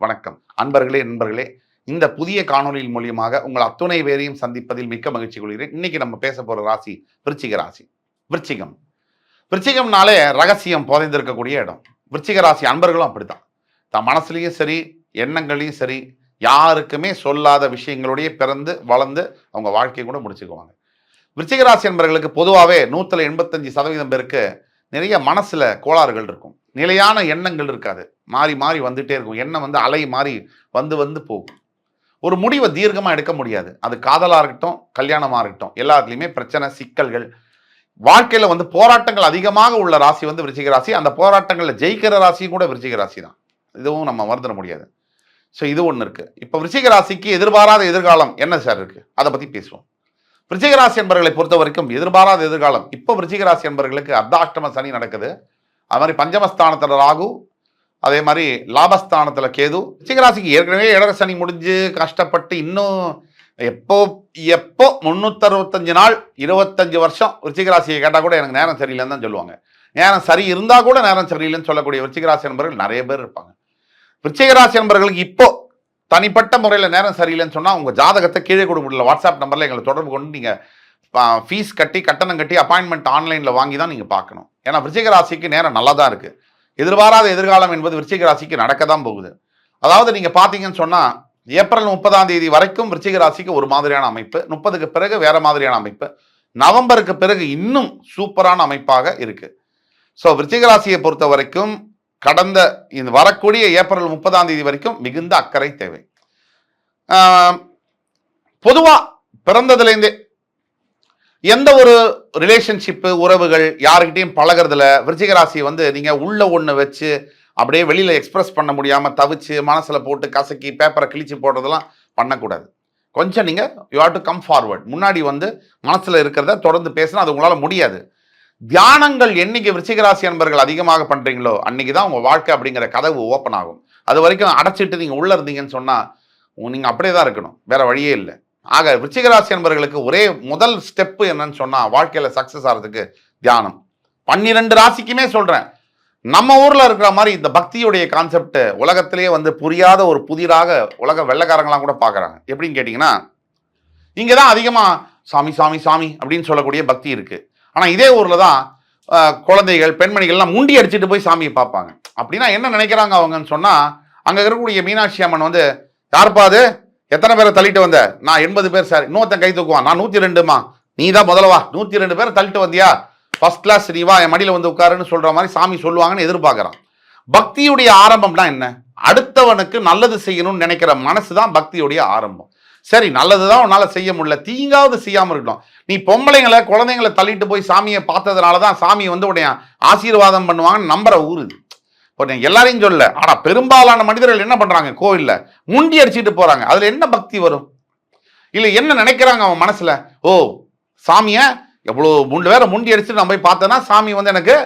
வணக்கம். அன்பர்களே நண்பர்களே இந்த புதிய காணொலியின் மூலியமாக உங்கள் அத்துணை பேரையும் சந்திப்பதில் மிக்க மகிழ்ச்சி கொள்கிறேன். இன்னைக்கு நம்ம பேச போற ராசி விருச்சிக ராசி. விருச்சிகம். விருச்சிகம்னாலே ரகசியம் புதைந்திருக்கக்கூடிய இடம். விருச்சிக ராசி அன்பர்களும் அப்படித்தான். தான் மனசுலயும் சரி எண்ணங்களையும் சரி யாருக்குமே சொல்லாத விஷயங்களுடைய பிறந்து வளர்ந்து அவங்க வாழ்க்கையை கூட முடிச்சுக்குவாங்க. விருச்சிக ராசி அன்பர்களுக்கு பொதுவாகவே நூற்றில் எண்பத்தஞ்சு சதவீதம் பேருக்கு நிறைய மனசில் கோளாறுகள் இருக்கும். நிலையான எண்ணங்கள் இருக்காது. மாறி மாறி வந்துட்டே இருக்கும். எண்ணம் வந்து அலை மாறி வந்து வந்து போகும். ஒரு முடிவை தீர்க்கமாக எடுக்க முடியாது. அது காதலாக இருக்கட்டும் கல்யாணமாக இருக்கட்டும். எல்லாத்துலேயுமே பிரச்சனை சிக்கல்கள். வாழ்க்கையில் வந்து போராட்டங்கள் அதிகமாக உள்ள ராசி வந்து விருச்சிக ராசி. அந்த போராட்டங்களில் ஜெயிக்கிற ராசியும் கூட விருச்சிக ராசி தான். இதுவும் நம்ம மறந்துட முடியாது. ஸோ இது ஒன்று இருக்குது இப்போ விருச்சிக ராசிக்கு எதிர்பாராத எதிர்காலம் என்ன சார் இருக்குது அதை பற்றி பேசுவோம். விருச்சிகராசி என்பர்களை பொறுத்த வரைக்கும் எதிர்பாராத எதிர்காலம். இப்போ விருச்சிகராசி என்பர்களுக்கு அர்த்தாஷ்டம சனி நடக்குது. அது மாதிரி பஞ்சமஸ்தானத்தில் ராகு அதே மாதிரி லாபஸ்தானத்தில் கேது. விருச்சிகராசிக்கு ஏற்கனவே இடர சனி முடிஞ்சு கஷ்டப்பட்டு இன்னும் எப்போ எப்போ முந்நூற்றறுபத்தஞ்சு நாள் இருபத்தஞ்சு வருஷம் விருச்சிகராசியை கேட்டால் கூட எனக்கு நேரம் சரியில்லைன்னு தான் சொல்லுவாங்க. நேரம் சரி இருந்தால் கூட நேரம் சரியில்லைன்னு சொல்லக்கூடிய விருச்சிகராசி என்பர்கள் நிறைய பேர் இருப்பாங்க. விருச்சிகராசி என்பவர்களுக்கு இப்போ தனிப்பட்ட முறையில் நேரம் சரியில்லைன்னு சொன்னால் உங்கள் ஜாதகத்தை கீழே கொடுக்கல. வாட்ஸ்அப் நம்பரில் எங்களை தொடர்பு கொண்டு நீங்கள் ஃபீஸ் கட்டி கட்டணம் கட்டி அப்பாயின்மெண்ட் ஆன்லைனில் வாங்கி தான் நீங்கள் பார்க்கணும். ஏன்னா விருச்சிக ராசிக்கு நேரம் நல்லா தான் இருக்குது எதிர்பாராத எதிர்காலம் என்பது விருச்சிக ராசிக்கு நடக்க தான் போகுது. அதாவது நீங்கள் பார்த்தீங்கன்னு சொன்னால் ஏப்ரல் முப்பதாம் தேதி வரைக்கும் விருச்சிக ராசிக்கு ஒரு மாதிரியான அமைப்பு. முப்பதுக்கு பிறகு வேறு மாதிரியான அமைப்பு. நவம்பருக்கு பிறகு இன்னும் சூப்பரான அமைப்பாக இருக்குது ஸோ விருச்சிக ராசியை பொறுத்த வரைக்கும் கடந்த இந்த வரக்கூடிய ஏப்ரல் முப்பதாம் தேதி வரைக்கும் மிகுந்த அக்கறை தேவை. பொதுவாக பிறந்ததுலேருந்தே எந்த ஒரு ரிலேஷன்ஷிப்பு உறவுகள் யாருக்கிட்டையும் பழகிறதுல விருச்சிகராசி வந்து நீங்கள் உள்ள ஒன்று வச்சு அப்படியே வெளியில் எக்ஸ்பிரஸ் பண்ண முடியாமல் தவிச்சு மனசில் போட்டு கசக்கி பேப்பரை கிழிச்சு போடுறதெல்லாம் பண்ணக்கூடாது. கொஞ்சம் நீங்கள் you have to come forward முன்னாடி வந்து மனசில் இருக்கிறத தொடர்ந்து பேசினா அது உங்களால் முடியாது. தியானங்கள் என்னைக்கு விருச்சிகராசி அன்பர்கள் அதிகமாக பண்ணுறீங்களோ அன்னைக்கு தான் உங்கள் வாழ்க்கை அப்படிங்கிற கதவு ஓப்பன் ஆகும். அது வரைக்கும் அடைச்சிட்டு நீங்கள் உள்ளே இருந்தீங்கன்னு சொன்னால் நீங்கள் அப்படியே தான் இருக்கணும். வேற வழியே இல்லை. ஆக விருச்சிகராசி அன்பர்களுக்கு ஒரே முதல் ஸ்டெப்பு என்னன்னு சொன்னால் வாழ்க்கையில் சக்ஸஸ் ஆகிறதுக்கு தியானம். பன்னிரெண்டு ராசிக்குமே சொல்கிறேன் நம்ம ஊரில் இருக்கிற மாதிரி இந்த பக்தியுடைய கான்செப்ட் உலகத்திலேயே வந்து புரியாத ஒரு புதிராக உலக வெள்ளக்காரங்களாம் கூட பார்க்குறாங்க. எப்படின்னு கேட்டிங்கன்னா இங்கே தான் அதிகமாக சாமி சாமி சாமி அப்படின்னு சொல்லக்கூடிய பக்தி இருக்குது ஆனால் இதே ஊரில் தான் குழந்தைகள் பெண்மணிகள்லாம் முண்டி அடிச்சுட்டு போய் சாமியை பார்ப்பாங்க. அப்படின்னா என்ன நினைக்கிறாங்க அவங்கன்னு சொன்னால் அங்கே இருக்கக்கூடிய மீனாட்சி அம்மன் வந்து யாருப்பா அது? எத்தனை பேரை தள்ளிட்டு வந்த? நான் எண்பது பேர் சார். இன்னொருத்தன் கை தூக்குவான் நான் நூற்றி ரெண்டுமா நீ தான் முதலவா நூற்றி ரெண்டு பேரை தள்ளிட்டு வந்தியா? ஃபர்ஸ்ட் கிளாஸ் நீ வா என் மடியில் வந்து உட்காருன்னு சொல்கிற மாதிரி சாமி சொல்லுவாங்கன்னு எதிர்பார்க்குறான். பக்தியுடைய ஆரம்பம்னா என்ன? அடுத்தவனுக்கு நல்லது செய்யணும்னு நினைக்கிற மனசு தான் பக்தியுடைய ஆரம்பம். சரி நல்லது தான் உன்னால் செய்ய முடியல. தீங்காவது செய்யாமல் இருக்கணும் நீ பொம்பளைங்களை குழந்தைங்களை தள்ளிட்டு போய் சாமியை பார்த்ததுனால தான் சாமி வந்து உடைய ஆசீர்வாதம் பண்ணுவாங்கன்னு நம்புற ஊருது. இப்போ எல்லாரையும் சொல்ல ஆனால் பெரும்பாலான மனிதர்கள் என்ன பண்ணுறாங்க கோவிலில் முண்டி அடிச்சுட்டு போகிறாங்க அதில் என்ன பக்தி வரும்? இல்லை என்ன நினைக்கிறாங்க அவன் மனசில்? ஓ சாமியை எவ்வளோ மூணு பேரை முண்டி அடிச்சுட்டு நான் போய் பார்த்தேன்னா சாமி வந்து எனக்கு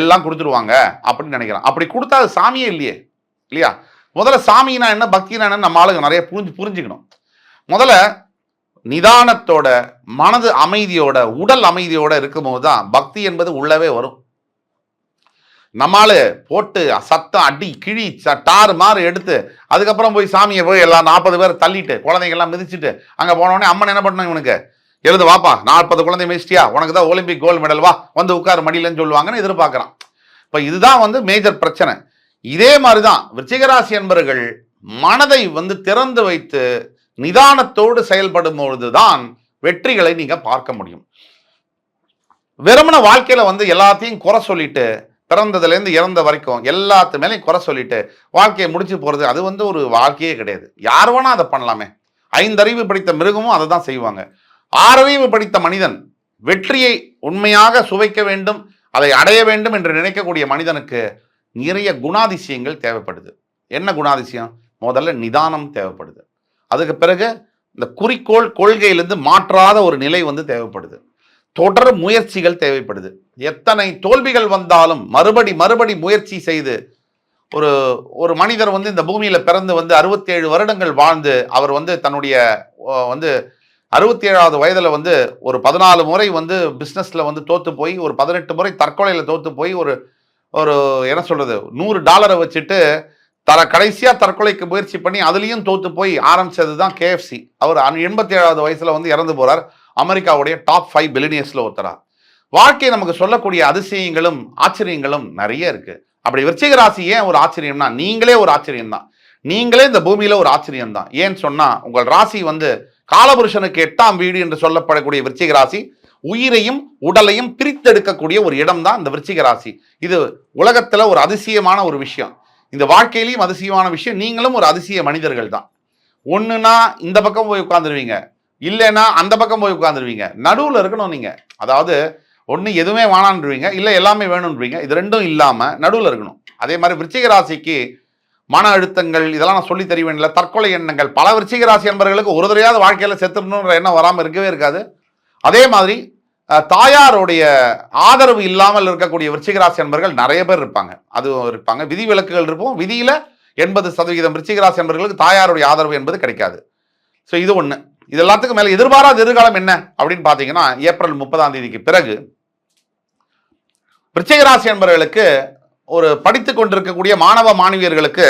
எல்லாம் கொடுத்துருவாங்க அப்படின்னு நினைக்கிறான். அப்படி கொடுத்தா அது சாமியே இல்லையே. இல்லையா? முதல்ல சாமினா என்ன பக்தினா என்ன நம்ம ஆளுங்க நிறைய புரிஞ்சு புரிஞ்சுக்கணும். முதல்ல நிதானத்தோட மனது அமைதியோட உடல் அமைதியோட இருக்கும்போது தான் பக்தி என்பது உள்ளவே வரும். நம்மால் போட்டு சத்தம் அடி கிழி டாறு மாறு எடுத்து அதுக்கப்புறம் போய் சாமியை போய் எல்லாம் நாற்பது பேர் தள்ளிட்டு குழந்தைங்கள்லாம் மிதிச்சுட்டு அங்கே போனோடனே அம்மன் என்ன பண்ணணும் இவனுக்கு? எழுது வாப்பா நாற்பது குழந்தை மிதிச்சிட்டியா? உனக்கு தான் ஒலிம்பிக் கோல்டு மெடல் வா வந்து உட்கார் மடியிலன்னு சொல்லுவாங்கன்னு எதிர்பார்க்குறான். இப்போ இதுதான் வந்து மேஜர் பிரச்சனை. இதே மாதிரி தான் விருச்சிகராசி என்பர்கள் மனதை வந்து திறந்து வைத்து நிதானத்தோடு செயல்படும் பொழுதுதான் வெற்றிகளை நீங்க பார்க்க முடியும். வெறுமன வாழ்க்கையில வந்து எல்லாத்தையும் குறை சொல்லிட்டு பிறந்ததுலேருந்து இறந்த வரைக்கும் எல்லாத்து மேலேயும் குறை சொல்லிட்டு வாழ்க்கையை முடிச்சு போகிறது அது வந்து ஒரு வாழ்க்கையே கிடையாது. யார் வேணா அதை பண்ணலாமே. ஐந்தறிவு படித்த மிருகமும் அதை தான் செய்வாங்க. ஆறறிவு படித்த மனிதன் வெற்றியை உண்மையாக சுவைக்க வேண்டும் அதை அடைய வேண்டும் என்று நினைக்கக்கூடிய மனிதனுக்கு நிறைய குணாதிசயங்கள் தேவைப்படுது. என்ன குணாதிசயம்? முதல்ல நிதானம் தேவைப்படுது. அதுக்கு பிறகு இந்த குறிக்கோள் கொள்கையிலிருந்து மாற்றாத ஒரு நிலை வந்து தேவைப்படுது. தொடர் முயற்சிகள் தேவைப்படுது. எத்தனை தோல்விகள் வந்தாலும் மறுபடி மறுபடி முயற்சி செய்து ஒரு ஒரு மனிதர் வந்து இந்த பூமியில் பிறந்து வந்து அறுபத்தேழு வருடங்கள் வாழ்ந்து அவர் வந்து தன்னுடைய வந்து அறுபத்தி ஏழாவது வயதில் வந்து ஒரு பதினாலு முறை வந்து பிஸ்னஸில் வந்து தோற்று போய் ஒரு பதினெட்டு முறை தற்கொலையில் தோற்று போய் ஒரு ஒரு என்ன சொல்கிறது நூறு டாலரை வச்சுட்டு தர கடைசியாக தற்கொலைக்கு முயற்சி பண்ணி அதுலேயும் தோற்று போய் ஆரம்பிச்சது தான் கேஎஃப்சி அவர் எண்பத்தி ஏழாவது வயசில் வந்து இறந்து போகிறார் அமெரிக்காவுடைய டாப் ஃபைவ் பில்லினியர்ஸில் ஒருத்தரா. வாழ்க்கை நமக்கு சொல்லக்கூடிய அதிசயங்களும் ஆச்சரியங்களும் நிறைய இருக்குது அப்படி விருச்சிக ராசி ஏன் ஒரு ஆச்சரியம்னா நீங்களே ஒரு ஆச்சரியம் தான் நீங்களே இந்த பூமியில் ஒரு ஆச்சரியம் தான் ஏன்னு சொன்னால் உங்கள் ராசி வந்து காலபுருஷனுக்கு எட்டாம் வீடு என்று சொல்லப்படக்கூடிய விருச்சிக ராசி உயிரையும் உடலையும் பிரித்தெடுக்கக்கூடிய ஒரு இடம் தான் இந்த விருச்சிக ராசி. இது உலகத்தில் ஒரு அதிசயமான ஒரு விஷயம். இந்த வாழ்க்கையிலையும் அதிசயமான விஷயம். நீங்களும் ஒரு அதிசய மனிதர்கள் தான் ஒன்றுனா இந்த பக்கம் போய் உட்காந்துருவீங்க இல்லைன்னா அந்த பக்கம் போய் உட்காந்துருவீங்க நடுவில் இருக்கணும் நீங்கள் அதாவது ஒன்று எதுவுமே வேணான்றீங்க இல்லை எல்லாமே வேணுன்றீங்க இது ரெண்டும் இல்லாமல் நடுவில் இருக்கணும். அதே மாதிரி விருச்சிக ராசிக்கு மன அழுத்தங்கள் இதெல்லாம் நான் சொல்லி தருவேன் இல்லை. தற்கொலை எண்ணங்கள். பல விருச்சிக ராசி என்பவர்களுக்கு ஒரு தடையாவது வாழ்க்கையில் செத்துடணுன்ற எண்ணம் வராமல் இருக்கவே இருக்காது. அதே மாதிரி தாயாருடைய ஆதரவு இல்லாமல் இருக்கக்கூடிய விருச்சிகராசி அன்பர்கள் நிறைய பேர் இருப்பாங்க. அதுவும் இருப்பாங்க. விதி விலக்குகள் இருப்போம். விதியில் எண்பது சதவீதம் விருச்சிகராசி அன்பர்களுக்கு தாயாருடைய ஆதரவு என்பது கிடைக்காது. ஸோ இது ஒன்று இது எல்லாத்துக்கும் மேலே எதிர்பாராத எதிர்காலம் என்ன அப்படின்னு பார்த்தீங்கன்னா ஏப்ரல் முப்பதாம் தேதிக்கு பிறகு விருச்சிகராசி அன்பர்களுக்கு ஒரு படித்து கொண்டிருக்கக்கூடிய மாணவ மாணவியர்களுக்கு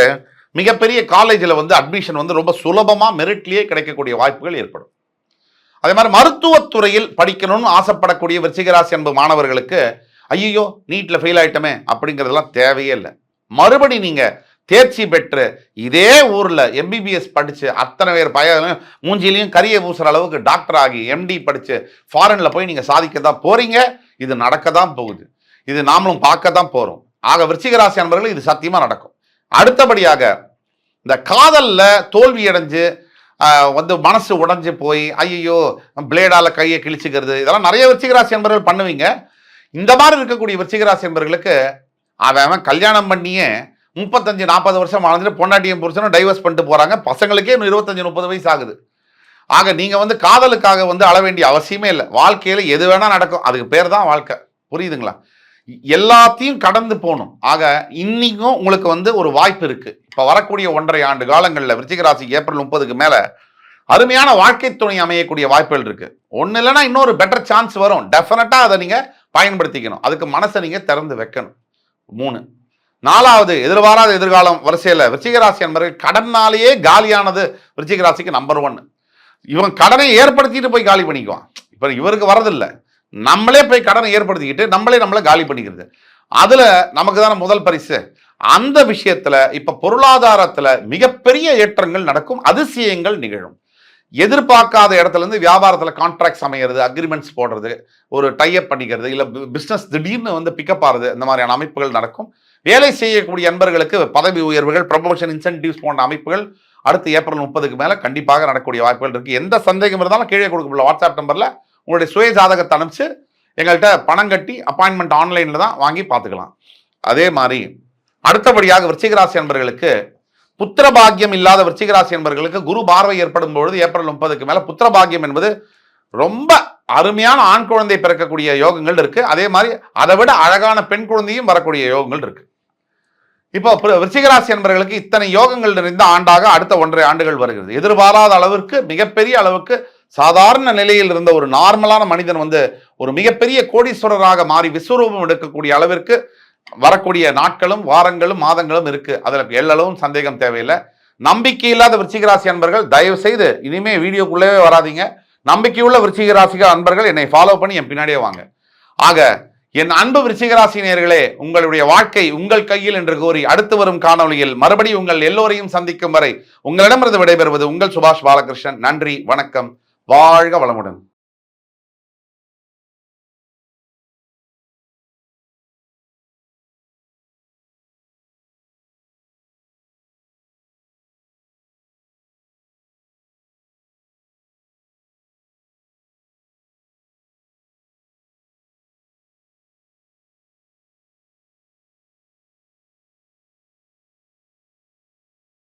மிகப்பெரிய காலேஜில் வந்து அட்மிஷன் வந்து ரொம்ப சுலபமாக மெரிட்லேயே கிடைக்கக்கூடிய வாய்ப்புகள் ஏற்படும். அதே மாதிரி மருத்துவத்துறையில் படிக்கணும்னு ஆசைப்படக்கூடிய விருச்சிகராசி அன்பு மாணவர்களுக்கு ஐயோ நீட்டில் ஃபெயில் ஆயிட்டமே அப்படிங்கிறதெல்லாம் தேவையே இல்லை. மறுபடி நீங்கள் தேர்ச்சி பெற்று இதே ஊரில் எம்பிபிஎஸ் படித்து அத்தனை பேர் பய மூஞ்சிலையும் கரிய பூசுகிற அளவுக்கு டாக்டர் ஆகி எம்டி படித்து ஃபாரினில் போய் நீங்கள் சாதிக்க தான் போகிறீங்க இது நடக்க தான் போகுது. இது நாமளும் பார்க்க தான் போகிறோம் ஆக விருச்சிகராசி அன்பர்கள் இது சத்தியமாக நடக்கும். அடுத்தபடியாக இந்த காதலில் தோல்வியடைஞ்சு வந்து மனசு உடஞ்சி போய் ஐயோ பிளேடால கையை கிழிச்சுக்கிறது. இதெல்லாம் நிறைய விருச்சிகராசி என்பர்கள் பண்ணுவீங்க. இந்த மாதிரி இருக்கக்கூடிய விருச்சிகராசி என்பர்களுக்கு அவன் கல்யாணம் பண்ணியே முப்பத்தஞ்சு நாற்பது வருஷம் வாழ்ந்துட்டு பொண்டாட்டியும் புருஷனும் டைவர்ஸ் பண்ணிட்டு போறாங்க. பசங்களுக்கே இன்னும் இருபத்தஞ்சு முப்பது வயசு ஆகுது. ஆக நீங்க வந்து காதலுக்காக வந்து அள வேண்டிய அவசியமே இல்லை. வாழ்க்கையில எது வேணா நடக்கும். அதுக்கு பேர் தான் வாழ்க்கை. புரியுதுங்களா? எல்லாத்தையும் கடந்து போகணும். ஆக இன்னைக்கும் உங்களுக்கு வந்து ஒரு வாய்ப்பு இருக்கு. இப்ப வரக்கூடிய ஒன்றரை ஆண்டு காலங்களில் விருச்சிகராசி ஏப்ரல் முப்பதுக்கு மேல அருமையான வாழ்க்கை துணை அமையக்கூடிய வாய்ப்புகள் இருக்கு. ஒன்று இல்லைன்னா இன்னொரு பெட்டர் சான்ஸ் வரும். டெஃபினட்டா அதை நீங்க பயன்படுத்திக்கணும். அதுக்கு மனசை நீங்க திறந்து வைக்கணும். மூணு. நாலாவது எதிர்பாராத எதிர்காலம் வரிசையில் விருச்சிகராசி என்பவர்கள் கடனாலேயே காலியானது விருச்சிகராசிக்கு நம்பர் ஒன் இவன் கடனை ஏற்படுத்திட்டு போய் காலி பண்ணிக்குவான். இப்போ இவருக்கு வரதில்லை நம்மளே போய் கடனை ஏற்படுத்திக்கிட்டு நம்மளே நம்மளை காலி பண்ணிக்கிறது. அதில் நமக்கு தானே முதல் பரிசு. அந்த விஷயத்தில் இப்போ பொருளாதாரத்தில் மிகப்பெரிய ஏற்றங்கள் நடக்கும் அதிசயங்கள் நிகழும். எதிர்பார்க்காத இடத்துலேருந்து வியாபாரத்தில் கான்ட்ராக்ட்ஸ் அமைகிறது அக்ரிமெண்ட்ஸ் போடுறது ஒரு டைப் பண்ணிக்கிறது இல்லை பிஸ்னஸ் திடீர்னு வந்து பிக்கப் ஆகிறது இந்த மாதிரியான அமைப்புகள் நடக்கும். வேலை செய்யக்கூடிய நண்பர்களுக்கு பதவி உயர்வுகள் ப்ரமோஷன் இன்சென்டிவ்ஸ் போன்ற அமைப்புகள் அடுத்து ஏப்ரல் முப்பதுக்கு மேலே கண்டிப்பாக நடக்கக்கூடிய வாய்ப்புகள் இருக்குது எந்த சந்தேகம் இருந்தாலும் கீழே கொடுக்கப்பட்ட வாட்ஸ்அப் நம்பரில் உங்களுடைய சுய ஜாதகத்தை அனுப்பிச்சு எங்கள்கிட்ட பணம் கட்டி அப்பாயின்மெண்ட் ஆன்லைனில் தான் வாங்கி பார்த்துக்கலாம். அதே மாதிரி அடுத்தபடியாக விருச்சிகராசி என்பர்களுக்கு அன்பர்களுக்கு புத்திர பாக்கியம் இல்லாத விருச்சிகராசி என்பர்களுக்கு என்பவர்களுக்கு குரு பார்வை ஏற்படும் பொழுது ஏப்ரல் முப்பதுக்கு மேலே புத்திர பாக்கியம் என்பது ரொம்ப அருமையான ஆண் குழந்தை பிறக்கக்கூடிய யோகங்கள் இருக்கு. அதே மாதிரி அதை விட அழகான பெண் குழந்தையும் வரக்கூடிய யோகங்கள் இருக்கு. இப்போ விருச்சிகராசி என்பர்களுக்கு இத்தனை யோகங்கள் நிறைந்த ஆண்டாக அடுத்த ஒன்றரை ஆண்டுகள் வருகிறது. எதிர்பாராத அளவிற்கு மிகப்பெரிய அளவுக்கு சாதாரண நிலையில் இருந்த ஒரு நார்மலான மனிதன் வந்து ஒரு மிகப்பெரிய கோடீஸ்வரராக மாறி விஸ்வரூபம் எடுக்கக்கூடிய அளவிற்கு வரக்கூடிய நாட்களும் வாரங்களும் மாதங்களும் இருக்கு. அதில் எல்லளவும் சந்தேகம் தேவையில்லை. நம்பிக்கை இல்லாத விருச்சிகராசி அன்பர்கள் தயவு செய்து இனிமே வீடியோக்குள்ளவே வராதீங்க. நம்பிக்கையுள்ள விருச்சிகராசிக அன்பர்கள் என்னை ஃபாலோ பண்ணி என் பின்னாடியே வாங்க. ஆக என் அன்பு விருச்சிக உங்களுடைய வாழ்க்கை உங்கள் கையில் என்று கூறி அடுத்து வரும் காணொளியில் மறுபடியும் உங்கள் எல்லோரையும் சந்திக்கும் வரை உங்களிடமிருந்து விடைபெறுவது உங்கள் சுபாஷ் பாலகிருஷ்ணன். நன்றி வணக்கம். வாழ்க வளமுடன்.